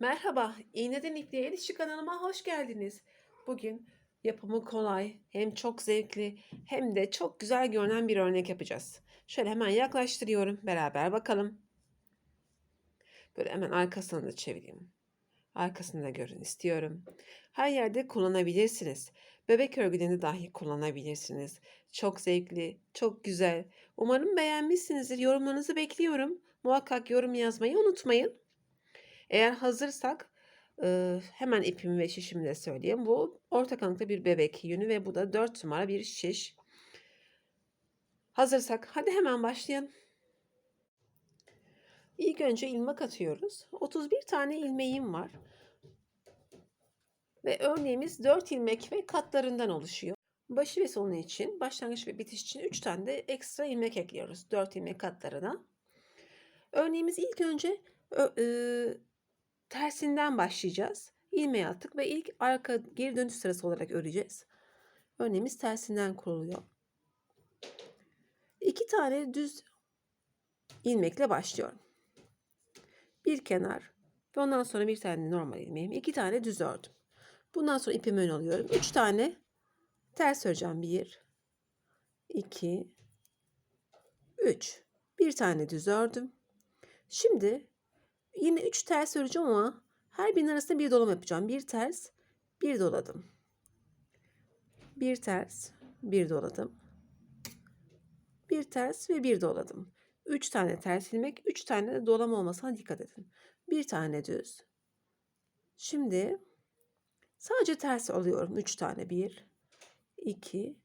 Merhaba, İğneden İpliğe İlişki kanalıma hoş geldiniz. Bugün yapımı kolay, hem çok zevkli hem de çok güzel görünen bir örnek yapacağız. Şöyle hemen yaklaştırıyorum, beraber bakalım. Böyle hemen arkasını da çevireyim. Arkasını da görün istiyorum. Her yerde kullanabilirsiniz. Bebek örgülerinde dahi kullanabilirsiniz. Çok zevkli, çok güzel. Umarım beğenmişsinizdir. Yorumlarınızı bekliyorum. Muhakkak yorum yazmayı unutmayın. Eğer hazırsak hemen ipimi ve şişimi de söyleyeyim. Bu orta kalınlıkta bir bebek yünü ve bu da 4 numara bir şiş. Hazırsak hadi hemen başlayalım. İlk önce ilmek atıyoruz. 31 tane ilmeğim var. Ve örneğimiz 4 ilmek ve katlarından oluşuyor. Başı ve sonu için, başlangıç ve bitiş için 3 tane de ekstra ilmek ekliyoruz. 4 ilmek katlarına. Örneğimiz ilk önce ö- e, tersinden başlayacağız. İlmeği attık ve ilk arka geri dönüş sırası olarak öreceğiz. Örneğimiz tersinden kuruluyor. İki tane düz ilmekle başlıyorum. Bir kenar ve ondan sonra bir tane normal ilmeğim. iki tane düz ördüm. Bundan sonra ipimi ön alıyorum. Üç tane ters öreceğim. Bir, iki, üç. Bir tane düz ördüm. Şimdi yine 3 ters öreceğim ama her birinin arasında bir dolama yapacağım. Bir ters, bir doladım. Bir ters, bir doladım. Bir ters ve bir doladım. 3 tane ters ilmek, 3 tane de dolama olmasına dikkat edin. Bir tane düz. Şimdi sadece ters alıyorum. 3 tane. 1, 2,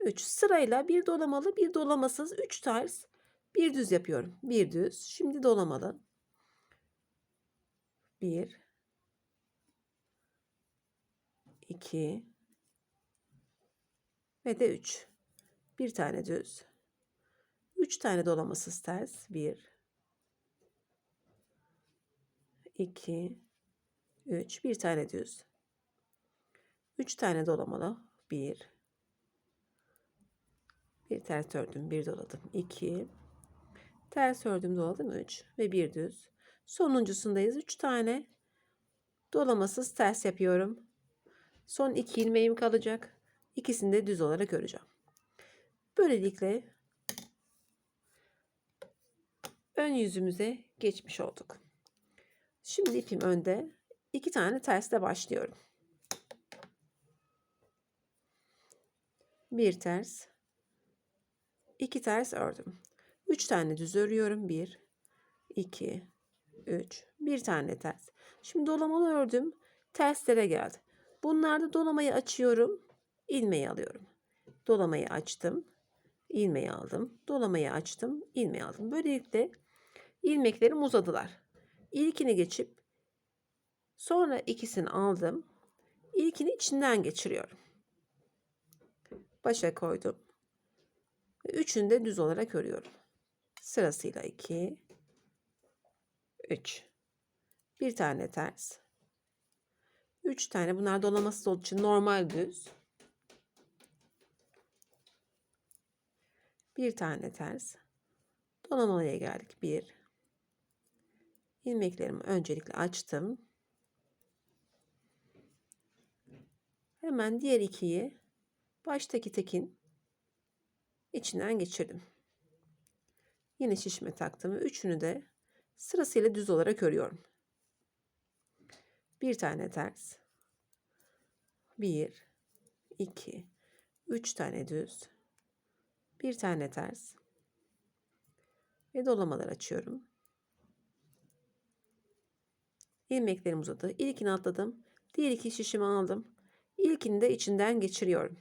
3. Sırayla bir dolamalı, bir dolamasız, 3 ters, bir düz yapıyorum. Bir düz. Şimdi dolamalı. Bir. iki Ve de üç. Bir tane düz. Üç tane dolamasız ters. Bir. iki Üç. Bir tane düz. Üç tane dolamalı. Bir. Bir ters ördüm. Bir doladım. iki Ters ördüm doladım 3 ve bir düz. Sonuncusundayız. 3 tane dolamasız ters yapıyorum. Son 2 ilmeğim kalacak. İkisini de düz olarak öreceğim. Böylelikle ön yüzümüze geçmiş olduk. Şimdi ipim önde. 2 tane tersle başlıyorum. Bir ters, iki ters ördüm. 3 tane düz örüyorum. 1, 2, 3, bir tane ters. Şimdi dolamalı ördüm. Terslere geldi. Bunlarda dolamayı açıyorum. ilmeği alıyorum. Dolamayı açtım. ilmeği aldım. Dolamayı açtım. ilmeği aldım. Böylelikle ilmeklerim uzadılar. İlkini geçip sonra ikisini aldım. İlkini içinden geçiriyorum. Başa koydum. Üçünü de düz olarak örüyorum. Sırasıyla 2 3 bir tane ters. 3 tane. Bunlar dolamasız olduğu için normal düz. Bir tane ters. Dolamalıya geldik. 1 ilmeklerimi öncelikle açtım. Hemen diğer ikiyi baştaki tekin içinden geçirdim Yine şişme taktım ve üçünü de sırasıyla düz olarak örüyorum. Bir tane ters. Bir, iki, üç tane düz. Bir tane ters. Ve dolamalar açıyorum. İlmeklerim uzadı. İlkini atladım. Diğer iki şişimi aldım. İlkini de içinden geçiriyorum.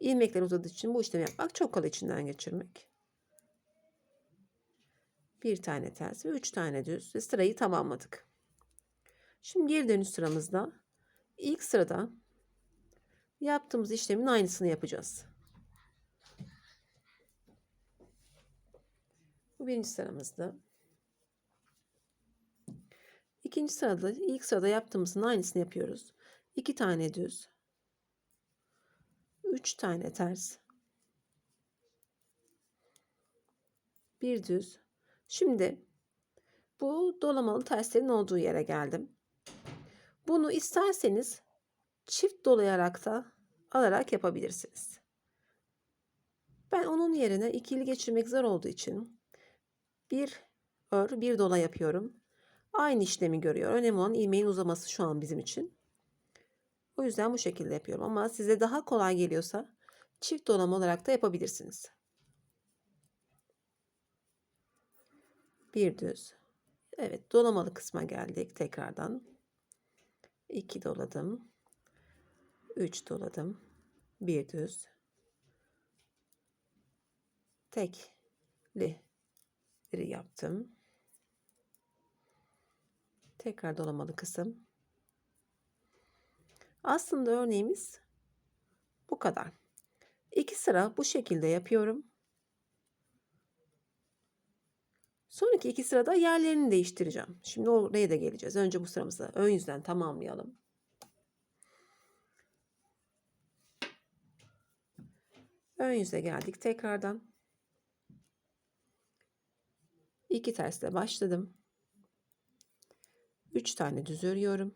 İlmekler uzadığı için bu işlemi yapmak çok kolay içinden geçirmek. Bir tane ters ve üç tane düz ve sırayı tamamladık. Şimdi geri dönüş sıramızda ilk sırada yaptığımız işlemin aynısını yapacağız. Bu birinci sıramızda. İkinci sırada ilk sırada yaptığımızın aynısını yapıyoruz. 2 tane düz. 3 tane ters. Bir düz. Şimdi bu dolamalı terslerin olduğu yere geldim. Bunu isterseniz çift dolayarak da alarak yapabilirsiniz. Ben onun yerine ikili geçirmek zor olduğu için bir ör bir dola yapıyorum. Aynı işlemi görüyor. Önemli olan ilmeğin uzaması şu an bizim için. O yüzden bu şekilde yapıyorum. Ama size daha kolay geliyorsa çift dolama olarak da yapabilirsiniz. Bir düz. Evet dolamalı kısma geldik tekrardan. 2 doladım. 3 doladım. Bir düz. Tekli yaptım. Tekrar dolamalı kısım. Aslında örneğimiz bu kadar. İki sıra bu şekilde yapıyorum. Sonraki iki sırada yerlerini değiştireceğim. Şimdi oraya da geleceğiz. Önce bu sıramızı ön yüzden tamamlayalım. Ön yüze geldik tekrardan. İki tersle başladım. Üç tane düz örüyorum.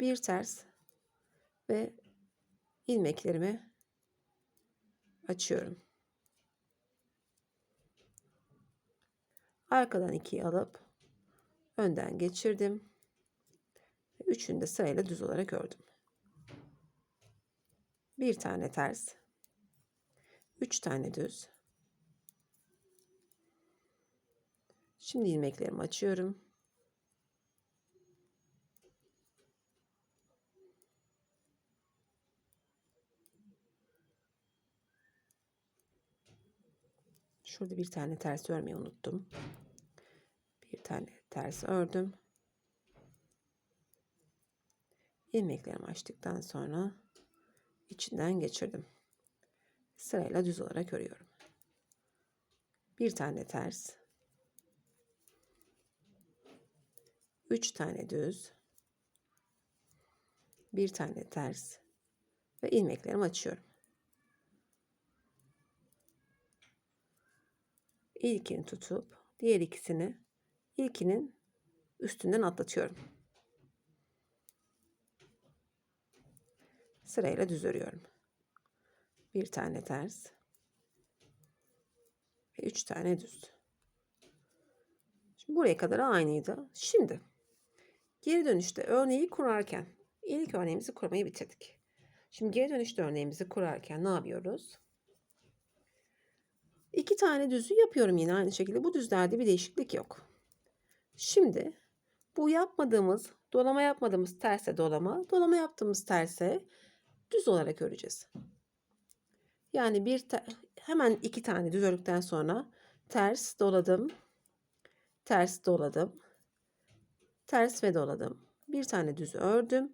Bir ters ve ilmeklerimi açıyorum. Arkadan ikiyi alıp önden geçirdim. Üçünü de sırayla düz olarak ördüm. Bir tane ters. Üç tane düz. Şimdi ilmeklerimi açıyorum. Şurada bir tane ters örmeyi unuttum. Bir tane ters ördüm. ilmeklerimi açtıktan sonra içinden geçirdim. Sırayla düz olarak örüyorum. Bir tane ters. Üç tane düz. Bir tane ters. Ve ilmeklerimi açıyorum. İlkini tutup diğer ikisini ilkinin üstünden atlatıyorum. Sırayla düz örüyorum. Bir tane ters ve üç tane düz. Şimdi buraya kadar aynıydı. Şimdi geri dönüşte örneği kurarken ilk örneğimizi kurmayı bitirdik. Şimdi geri dönüşte örneğimizi kurarken ne yapıyoruz? İki tane düzü yapıyorum yine aynı şekilde. Bu düzlerde bir değişiklik yok. Şimdi bu yapmadığımız, dolama yapmadığımız terse dolama, dolama yaptığımız terse düz olarak öreceğiz. Yani bir hemen iki tane düz ördükten sonra ters doladım, ters doladım, ters ve doladım. Bir tane düz ördüm.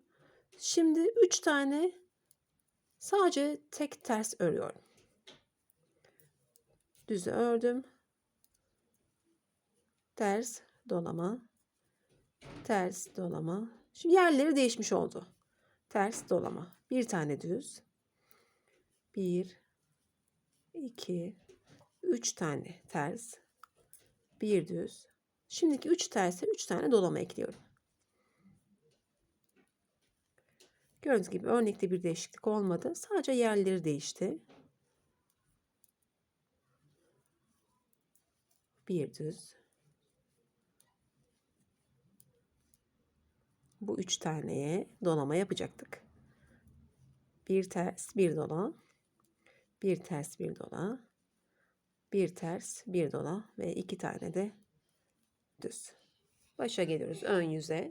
Şimdi üç tane sadece tek ters örüyorum. Düz ördüm. Ters dolama, ters dolama. Şimdi yerleri değişmiş oldu. Ters dolama. Bir tane düz. Bir, iki, üç tane ters. Bir düz. Şimdiki üç terse üç tane dolama ekliyorum. Gördüğünüz gibi örnekte bir değişiklik olmadı. Sadece yerleri değişti. Bir düz. Bu üç taneye dolama yapacaktık. Bir ters, bir dola. Bir ters, bir dola. Bir ters, bir dola ve iki tane de düz. Başa geliyoruz ön yüze.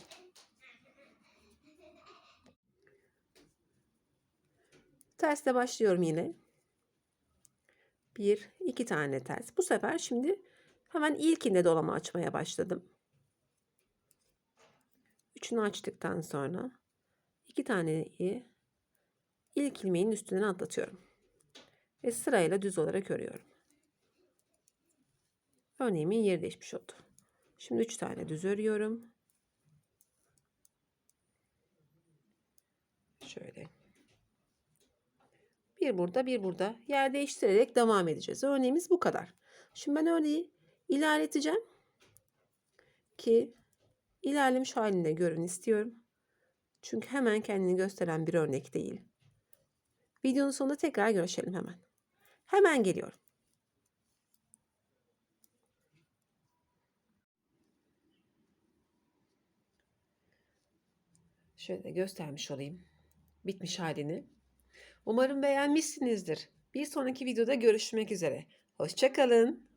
Tersle başlıyorum yine. Bir, iki tane ters. Bu sefer şimdi hemen ilkinde dolama açmaya başladım. Üçünü açtıktan sonra iki taneyi ilk ilmeğin üstünden atlatıyorum. Ve sırayla düz olarak örüyorum. Örneğimin yeri değişmiş oldu. Şimdi 3 tane düz örüyorum. Şöyle. Bir burada, bir burada. Yer değiştirerek devam edeceğiz. Örneğimiz bu kadar. Şimdi ben örneği ilerleteceğim ki ilerlemiş halinde görün istiyorum. Çünkü hemen kendini gösteren bir örnek değil. Videonun sonunda tekrar görüşelim hemen. Hemen geliyorum. Şöyle göstermiş olayım. Bitmiş halini. Umarım beğenmişsinizdir. Bir sonraki videoda görüşmek üzere. Hoşçakalın.